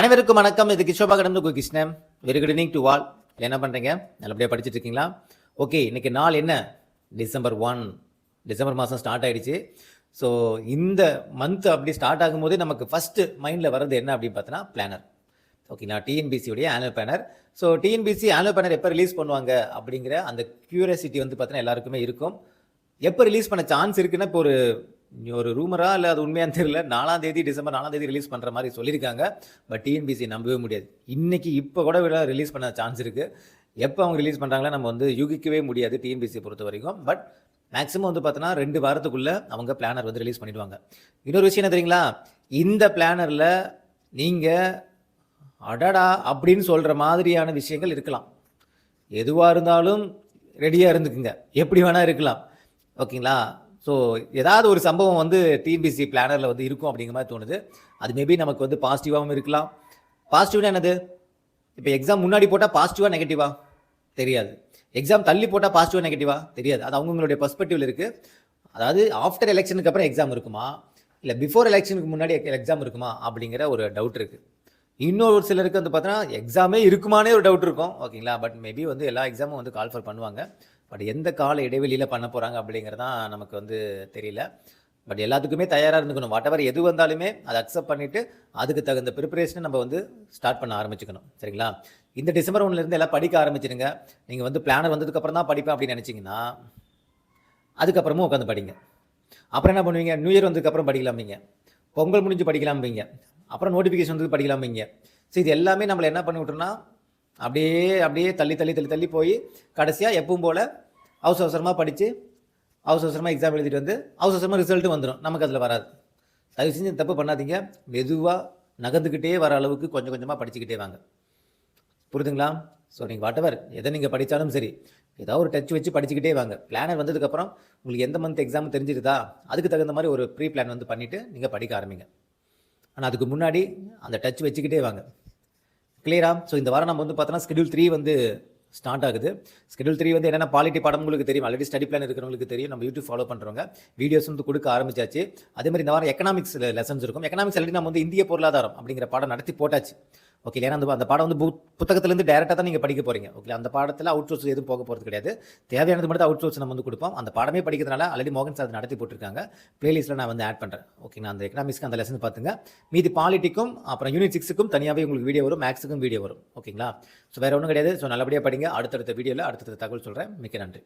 அனைவருக்கும் வணக்கம். இது கிஷோபா கடந்து Krishnan. Very good evening to all என்ன பண்ணுறீங்க நல்லபடியாக படிச்சுட்டு இருக்கீங்களா ஓகே இன்னைக்கு நாள் என்ன? டிசம்பர் ஒன் டிசம்பர் மாதம் ஸ்டார்ட் ஆகிடுச்சு ஸோ இந்த மந்த் அப்படி ஸ்டார்ட் ஆகும்போதே நமக்கு ஃபஸ்ட்டு மைண்டில் வர்றது என்ன அப்படின்னு பார்த்தோன்னா பிளானர் ஓகேங்களா டிஎன்பிசியுடைய annual planner so TNPSC annual planner எப்போ ரிலீஸ் பண்ணுவாங்க அப்படிங்கிற அந்த க்யூரியாசிட்டி வந்து பார்த்தீங்கன்னா எல்லாருக்குமே இருக்கும். எப்போ ரிலீஸ் பண்ண சான்ஸ் இருக்குன்னா இப்போ ஒரு ஒரு ரூமரா இல்லை அது உண்மையான்னு தெரியல. நாலாம் தேதி டிசம்பர் நாலாம் தேதி ரிலீஸ் பண்ணுற மாதிரி சொல்லியிருக்காங்க பட் டிஎன்பிசி நம்பவே முடியாது. இன்னைக்கு இப்போ கூட விட ரிலீஸ் பண்ண சான்ஸ் இருக்குது எப்போ அவங்க ரிலீஸ் பண்ணுறாங்களோ நம்ம வந்து யூகிக்கவே முடியாது டிஎன்பிசி பொறுத்த வரைக்கும். பட் மேக்ஸிமம் வந்து பார்த்தோன்னா ரெண்டு வாரத்துக்குள்ளே அவங்க பிளானர் வந்து ரிலீஸ் பண்ணிடுவாங்க. இன்னொரு விஷயம் என்ன தெரியுங்களா? இந்த பிளானரில் நீங்கள் அடடா அப்படின்னு சொல்கிற மாதிரியான விஷயங்கள் இருக்கலாம். எதுவாக இருந்தாலும் ரெடியாக இருந்துக்குங்க. எப்படி வேணால் இருக்கலாம். ஓகேங்களா ஸோ ஏதாவது ஒரு சம்பவம் வந்து டிபிசி பிளானரில் வந்து இருக்கும் அப்படிங்கிற மாதிரி தோணுது. அது மேபி நமக்கு வந்து பாசிட்டிவாகவும் இருக்கலாம். பாசிட்டிவ்னா என்னது? இப்போ எக்ஸாம் முன்னாடி போட்டால் பாசிட்டிவாக நெகட்டிவா தெரியாது. எக்ஸாம் தள்ளி போட்டால் பாசிட்டிவாக நெகட்டிவா தெரியாது. அது அவங்களுடைய பர்ஸ்பெக்டிவில் இருக்குது அதாவது ஆஃப்டர் எலெக்ஷனுக்கு அப்புறம் எக்ஸாம் இருக்குமா? இல்லை பிஃபோர் எலெக்ஷனுக்கு முன்னாடி எக்ஸாம் இருக்குமா? அப்படிங்கிற ஒரு டவுட் இருக்குது இன்னொரு சிலருக்கு வந்து பார்த்தோன்னா எக்ஸாமே இருக்குமானே ஒரு டவுட் இருக்கும். ஓகேங்களா பட் மேபி வந்து எல்லா எக்ஸாமும் வந்து கால்ஃபர் பண்ணுவாங்க. பட் எந்த கால இடைவெளியில் பண்ண போகிறாங்க அப்படிங்கிறது தான் நமக்கு வந்து தெரியல. பட் எல்லாத்துக்குமே தயாராக இருந்துக்கணும். வாட் எவர் எது வந்தாலுமே அதை அக்செப்ட் பண்ணிவிட்டு அதுக்கு தகுந்த ப்ரிப்பரேஷனை நம்ம வந்து ஸ்டார்ட் பண்ண ஆரம்பிச்சுக்கணும். சரிங்களா? இந்த டிசம்பர் ஒன்றுலேருந்து எல்லாம் படிக்க ஆரம்பிச்சிருங்க நீங்கள் வந்து பிளானர் வந்ததுக்கப்புறம் தான் படிப்பேன் அப்படின்னு நினச்சிங்கன்னா அதுக்கப்புறமும் உட்காந்து படிங்க. அப்புறம் என்ன பண்ணுவீங்க? நியூ இயர் வந்ததுக்கப்புறம் படிக்கலாம்பீங்க பொங்கல் முடிஞ்சு படிக்கலாம்பீங்க அப்புறம் நோட்டிஃபிகேஷன் வந்து படிக்கலாம்பீங்க ஸோ இது எல்லாமே நம்மளை என்ன பண்ணி விட்டுருன்னா அப்படியே அப்படியே தள்ளி தள்ளி தள்ளி தள்ளி போய் கடைசியாக எப்பவும் போல் அவசர அவசரமாக படித்து அவசர அவசரமாக எக்ஸாம் எழுதிட்டு வந்து அவசர அவசரமாக ரிசல்ட்டு வந்துடும் நமக்கு அதில் வராது. தயவு செஞ்சு தப்பு பண்ணாதீங்க. மெதுவாக நகர்ந்துக்கிட்டே வர அளவுக்கு கொஞ்சம் கொஞ்சமாக படிச்சுக்கிட்டே வாங்க. புரிதுங்களா ஸோ நீங்கள் வாட்டவர் எதை நீங்கள் படித்தாலும் சரி ஏதாவது ஒரு டச் வச்சு படிச்சுக்கிட்டே வாங்க. பிளானர் வந்ததுக்கப்புறம் உங்களுக்கு எந்த மந்த் எக்ஸாம் தெரிஞ்சிருதா? அதுக்கு தகுந்த மாதிரி ஒரு ப்ரீ பிளான் வந்து பண்ணிவிட்டு நீங்கள் படிக்க ஆரம்பிங்க. ஆனால் அதுக்கு முன்னாடி அந்த டச் வச்சுக்கிட்டே வாங்க. கிளியரா ஸோ இந்த வாரம் நம்ம வந்து பார்த்தோன்னா ஸ்கெடியூல் த்ரீ வந்து ஸ்டார்ட் ஆகுது. ஸ்கெடியூல் த்ரீ வந்து என்னென்ன பாலிட்டி படம் உங்களுக்கு தெரியும்? ஆல்ரெடி ஸ்டடி பிளான் இருக்கிறவங்களுக்கு தெரியும். நம்ம யூடியூப் ஃபாலோ பண்ணுறவங்க வீடியோஸ் வந்து கொடுக்க ஆரம்பிச்சாச்சு. அதே மாதிரி இந்த வாரம் எக்கனாமிக்ஸ் லெசன்ஸ் இருக்கும். எக்கனாமிக்ஸ் ஆல்ரெடி நம்ம வந்து இந்திய பொருளாதாரம் அப்படிங்கிற பாடம் நடத்தி போட்டாச்சு. ஓகே ஏன்னா அந்த அந்த பாடம் வந்து புக் புத்தகத்துலேருந்து டேரெக்டாக தான் நீங்கள் படிக்க போகிறீங்க ஓகே அந்த பாடத்தில் அவுட் சோர்ஸ் எதுவும் போக போகிறது கிடையாது. தேவையானது மட்டும் அவுட் சோர்ஸ் நம்ம வந்து கொடுப்போம். அந்த பாடமே படிக்கிறதுனால ஆல்ரெடி மோகன் சார் நடத்தி போட்டிருக்காங்க. ப்ளேலிஸ்ட்டில் நான் வந்து ஆட் பண்ணுறேன் ஓகேங்களா அந்த எக்கனாமிக்ஸ்க்கு அந்த லெசன் பார்த்துங்க. மீதி பாலிட்டிக்கும் அப்புறம் யூனிட் சிக்ஸுக்கும் தனியாகவே உங்களுக்கு வீடியோ வரும். மேக்ஸுக்கும் வீடியோ வரும். ஓகேங்களா ஸோ வேறு ஒன்றும் கிடையாது. ஸோ நல்லபடியாக படிங்க. அடுத்தடுத்த வீடியோவில் அடுத்தடுத்த தகவல் சொல்கிறேன் மிக்க நன்றி.